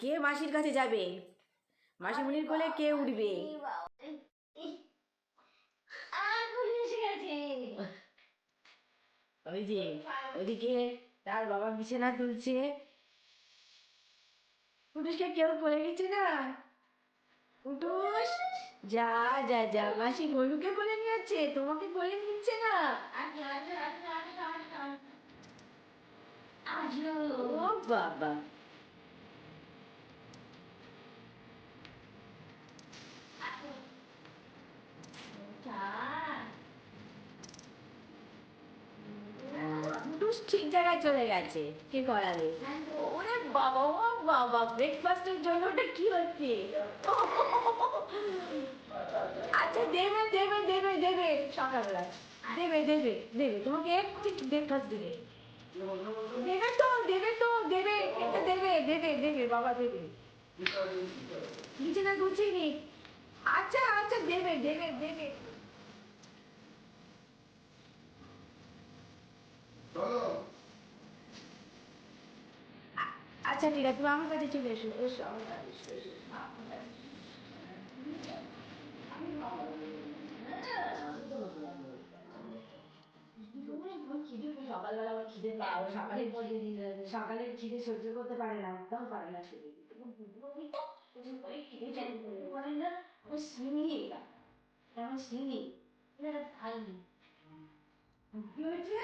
কে মাসির কাছে যাবে? মাসিমণির কোলে কে উঠবে? ওই যে তার বাবা বিছানা তুলছে। কেউ পড়ে গেছে না? যা যা যা, মাসি গরুকে বলে নিয়েছে তোমাকে বলে নিচ্ছে না? বাবা পুটুস ঠিক জায়গায় চলে গেছে। কি করাবে ওরে বাবা বাবা ব্রেকফাস্টের জন্য ওটা কি হচ্ছে? আচ্ছা দেবে দেবে দেবে দেবে সকালবেলায় দেবে দেবে দেবে তোমাকে একটু ব্রেকফাস্ট দেবে। দেবে তো দেবে তো দেবে এটা দেবে দেবে দেবে বাবা দেবে। বিছানা গুছিয়ে আচ্ছা আচ্ছা দেবে দেবে দেবে চলো আচ্ছা ঠিক আছে তুমি আমার কাছে চলে এসো এসো আমার কাছে এসো, আমার খিদে সহ্য করতে পারে না একদম পারে না হয়েছে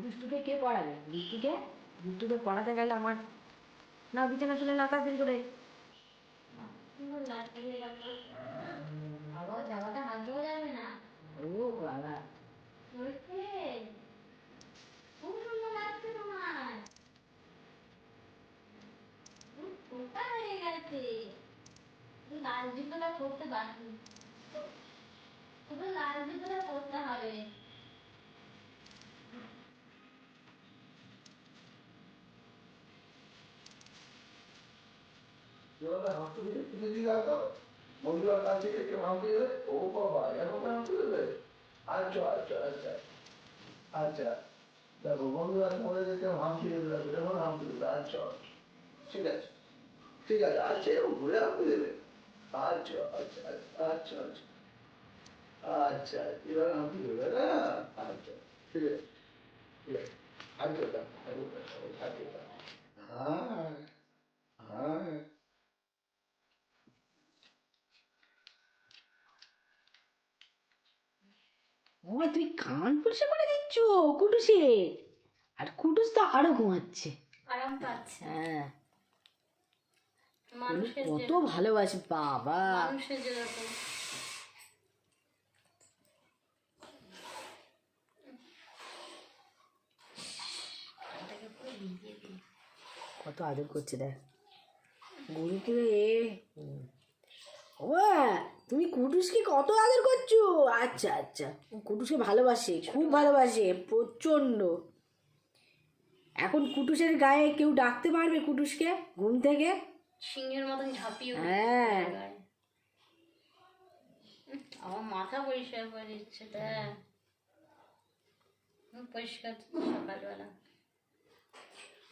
দুষ্টুকে কে পড়াবে দুষ্টুকে দুষ্টুকে পড়াতে গেলে আমার না বিছানা তুলে না তাড়াতাড়ি করে জামাটা হাতেও যাবে না ও বাবা হয়েছে খুব সুন্দর লাগছে তোমার খুব মোটা হয়ে গেছে তুমি লাল পরতে বাকি তুমি লাল পরতে হবে। তুলে আচ্ছা আচ্ছা আচ্ছা আচ্ছা। দেখো দেবে দেবে আচ্ছা। ঠিক আছে ঠিক আছে আচ্ছা এরকম ঘুরে হাঁটু দেবে আচ্ছা আচ্ছা আচ্ছা এবার হাঁটু দেবে ঠিক আছে ঠিক আছে দাও দাও হ্যাঁ হ্যাঁ। ও তুই কান পরিষ্কার করে দিচ্ছ কুটুসে আর কুটুস তো আরও ঘুমাচ্ছে। আরাম পাচ্ছে। হ্যাঁ। কত ভালোবাসে বাবা। কত আদর করছে দেখ। গরুকে রে ও তুমি কুটুসকে কত আদর করছ? আচ্ছা আচ্ছা। কুটুসকে ভালোবাসে খুব ভালোবাসে প্রচণ্ড। এখন কুটুসের গায়ে কেউ ডাকতে পারবে কুটুসকে ঘুম থেকে? সিংহের মতন ঝাঁপিয়ে হ্যাঁ। আমার মাথা পরিষ্কার করে দিচ্ছে পরিষ্কার সকালবেলা।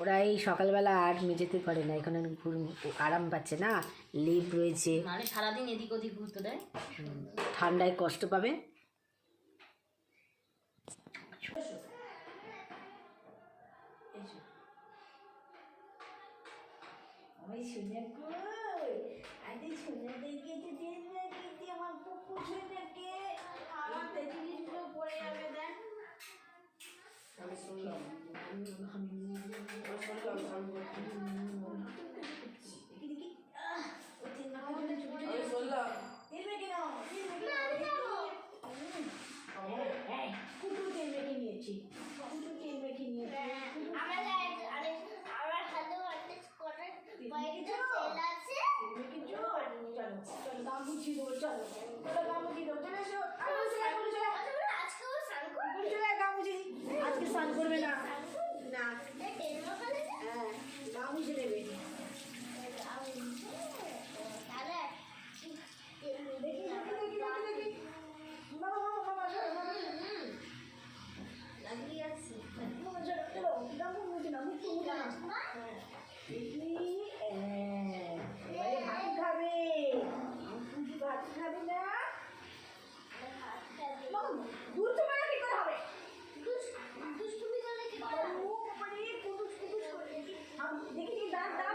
ওরা এই সকালবেলা আর মেঝেতে করে না এখানে ঘুর- আরাম পাচ্ছে না লিপ রয়েছে। মানে সারাদিন এদিক ওদিক ঘুরতে দেয়? ঠান্ডায় কষ্ট পাবে। ওই শুনে কই? আরে শুনে দেখে যে দিন দেখে আমার কুকুর থাকে। আমার জিনিসগুলো পড়ে যাবে, দেখ। আমি শুনলাম আমি শুনলাম দেখি দেখি আহ ওই তিন নম্বর চুপি চুপি শুনলাম তেল মেখে নাও তেল মেখে নাও হ্যাঁ, হ্যাঁ, কুকুর তেল মেখে নিয়েছি কুকুর তেল মেখে নিয়েছি আমার আরে আমার হাতেও একটা কটা বাইরে তেল আছে চলো চলো দাম বুঝিয়ে দেবো চলো চলো দাম বুঝিয়ে দেবো চলে এসো চলো, চলো, চলো, চলো। আজকেও স্নান করব চলো, চলো, দাম বুঝিয়ে দিই। আজকে স্নান করবে না Santa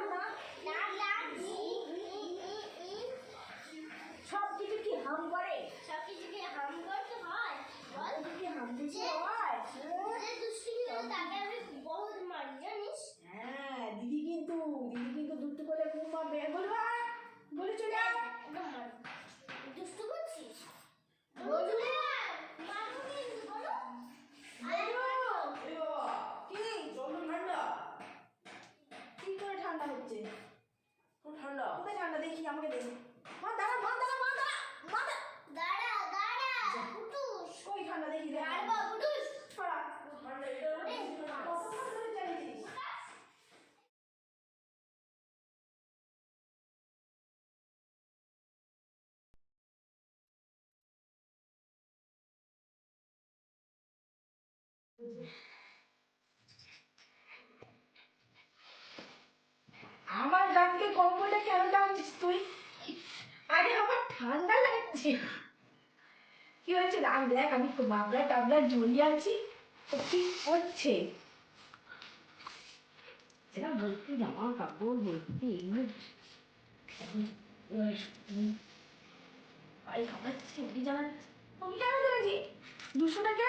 আমার গানকে কম্বলটা কেন টানছিস তুই? আরে আমার ঠান্ডা লাগছে। কি হয়েছে? আমি দেখ আমি বাবলা টাবলা জড়িয়ে আছি কি করছে? সেটা বলতে জামা কাপড় বলতে এগুলো দুশো টাকা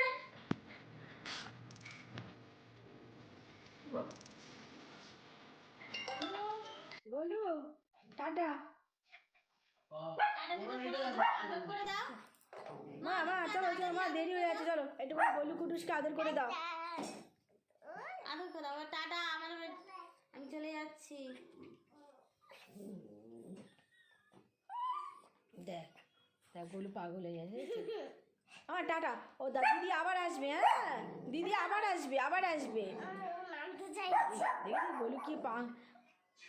বলো। টাটা। মা মা চলো চলো মা দেরি হয়ে যাচ্ছে চলো একটু বলু কুটুসকে আদর করে দাও। আদর করো আবার টাটা আমার আমি চলে যাচ্ছি। দেখ দেখ গোলু পাগল হয়ে যাচ্ছে আমার টাটা। ও দা দিদি আবার আসবে হ্যাঁ? দিদি আবার আসবে আবার আসবে। চাইছি। বলু কি পা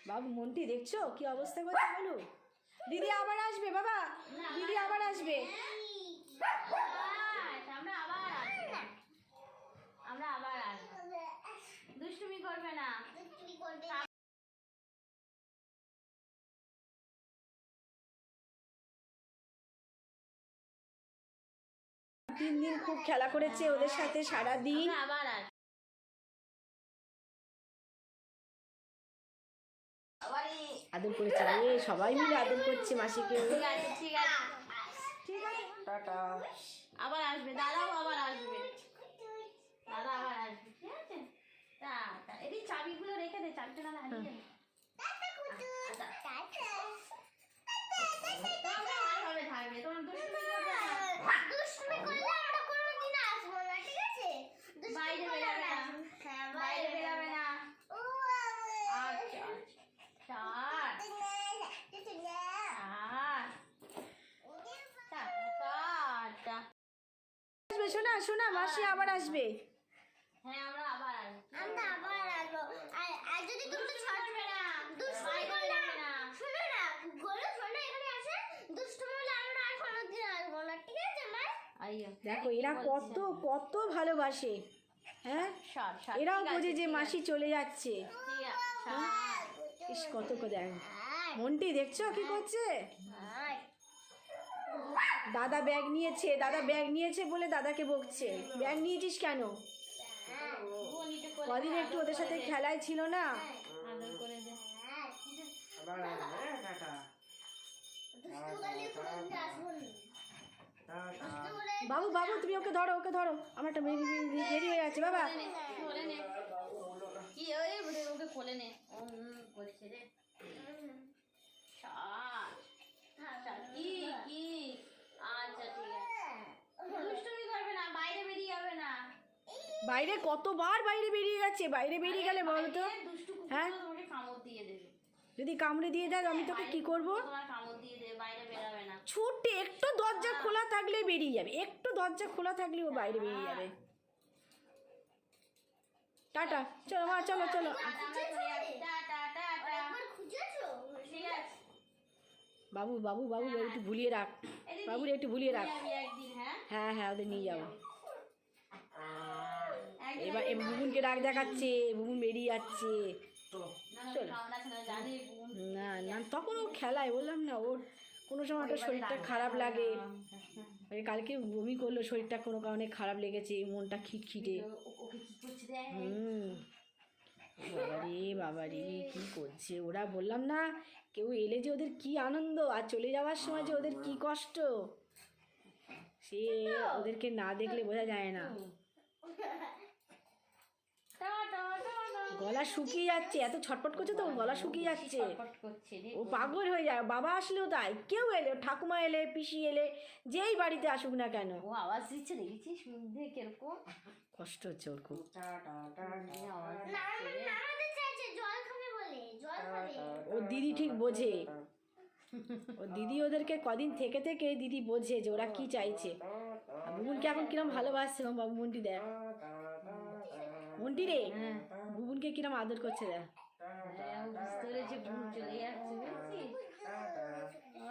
বাবু মনটি দেখছ? কি অবস্থা করছে বলু? দিদি আবার আসবে বাবা। দিদি আবার আসবে। আমরা আবার আমরা আবার আসব। দুষ্টুমি করবে না। করবে তিন দিন খুব খেলা করেছে ওদের সাথে সারা দিন আবার আদর করেছে। আমি সবাই মিলে আদর করছে মাসিকে। ঠিক আছে ঠিক আছে। ঠিক আছে? টাটা। আবার আসবে। দাদাও আবার আসবে। দাদা আবার আসবে। ঠিক আছে? টাটা এই চাবিগুলো রেখে দে চাবিটা না হারিয়ে যাবে টাটা কুটুস টাটা তোমরা ভালোভাবে থাকবে তোমার দুষ্টুমি করবে না দুষ্টুমি করলে আমরা কোনোদিন আসব না ঠিক আছে দুষ্টুমি বাইরে করলে বেরাবে আমরা না আসব। হ্যাঁ বাইরে বেরাবে না ও আচ্ছা আচ্ছা টাট টাট টাটা আসবে শোনা মাসি আবার আসবে। হ্যাঁ আমরা আবার আসব। আমরা আবার আসব। আর আর যদি তুমি করবে না। দুষ্টুমি করলে শোনো না গোলু শোনো এখানে আসে দুষ্টুমি হলে আমরা আর কোনোদিন আসব না ঠিক আছে মা? দেখো এরা কত কত ভালোবাসে হ্যাঁ? সর সর এরাও বোঝে যে মাসি চলে যাচ্ছে। ইস কত দেখ। মনটি দেখছ কি করছে? আর দাদা ব্যাগ নিয়েছে, দাদা ব্যাগ নিয়েছে বলে দাদাকে বকছে। ব্যাগ নিয়েছিস কেন? কদিন একটু ওদের সাথে খেলায় ছিল না? বাবু বাবু, তুমি ওকে ধরো ওকে ধরো। আমার একটা দেরি হয়ে যাচ্ছে বাবা। কি ওকে কোলে নে। বাইরে কতবার বাইরে বেরিয়ে গেছে? বাইরে বেরিয়ে গেলে বলো তো হ্যাঁ? দিয়ে দেবে। যদি কামড়ে দিয়ে দেয় আমি তোকে কি করব? তোমার কামড় দিয়ে দেবে বাইরে বেরাবে না। ছুটে একটু দরজা খোলা থাকলে বেরিয়ে যাবে। একটু দরজা খোলা থাকলে ও বাইরে বেরিয়ে যাবে। টাটা। চলো হ্যাঁ চলো চলো। বাবু বাবু বাবু একটু ভুলিয়ে রাখ। বাবুর একটু ভুলিয়ে রাখ। হ্যাঁ? হ্যাঁ হ্যাঁ ওদের নিয়ে যাব। এবার বুবুনকে ডাক দেখাচ্ছে বুবুন বেরিয়ে যাচ্ছে। না না তখন ও খেলায় বললাম না ওর কোনো সময় ওটা শরীরটা খারাপ লাগে। কালকে বমি করল শরীরটা কোনো কারণে খারাপ লেগেছে মনটা খিটখিটে। হুম। বাবারে বাবারে কি করছে? ওরা বললাম না কেউ এলে যে ওদের কি আনন্দ আর চলে যাওয়ার সময় যে ওদের কি কষ্ট। সে ওদেরকে না দেখলে বোঝা যায় না। গলা শুকিয়ে যাচ্ছে এত ছটপট করছে তো ওর গলা শুকিয়ে যাচ্ছে ও পাগল হয়ে যায় বাবা আসলেও তাই কেউ এলে ঠাকুমা এলে পিসি এলে যেই বাড়িতে আসুক না কেন ও আওয়াজ দিচ্ছে দেখেছিস মধ্যে কীরকম কষ্ট হচ্ছে ওর খুব আওয়াজ না নামাতে চাইছে জল খাবে বলে জল খাবে ওর দিদি ঠিক বোঝে ও দিদি ওদেরকে কদিন থেকে থেকে দিদি বোঝে যে ওরা কি চাইছে আর এখন কিরম ভালোবাসছে বাবু মন্টি দেখ মন্টি রে বুবুনকে কিরম আদর করছে হ্যাঁ, ভুল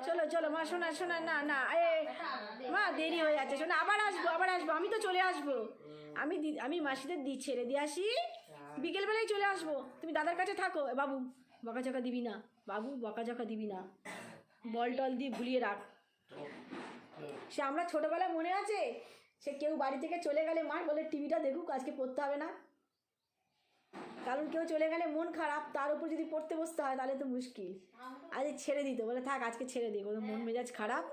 চলে চলো মা শোনা শোনা না না এ মা দেরি হয়ে যাচ্ছে শোনা আবার আসব আবার আসব আমি তো চলে আসব। আমি আমি মাসিদের দি ছেড়ে দিয়ে আসি। বিকেলবেলায় চলে আসব। তুমি দাদার কাছে থাকো। বাবু বকাঝকা দিবি না। বাবু বকাঝকা দিবি না। বল টল দিয়ে ভুলিয়ে রাখ। সে আমরা ছোটবেলায় মনে আছে? সে কেউ বাড়ি থেকে চলে গেলে মার বলে টিভিটা দেখুক আজকে পড়তে হবে না। কারণ কেউ চলে গেলে মন খারাপ তার উপর যদি পড়তে বসতে হয় তাহলে তো মুশকিল। আজ ছেড়ে দিত বলে থাক আজকে ছেড়ে দিই ওদের মন মেজাজ খারাপ।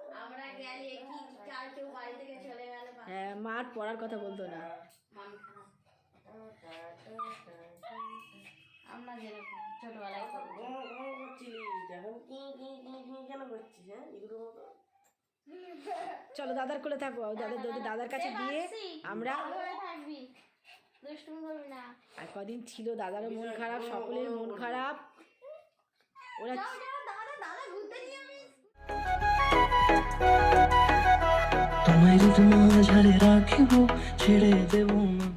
হ্যাঁ মার পড়ার কথা বলতো না। আমরা যেরকম ছোটবেলায় করতাম। চলো দাদার কোলে থাকো দাদার দাদার দাদার কাছে দিয়ে আমরা দুষ্টুমি করবি না। আর কদিন ছিল দাদারও মন খারাপ সকলের মন খারাপ। ওরা তোমায় যদি মাঝারে রাখিব ছেড়ে দেব না।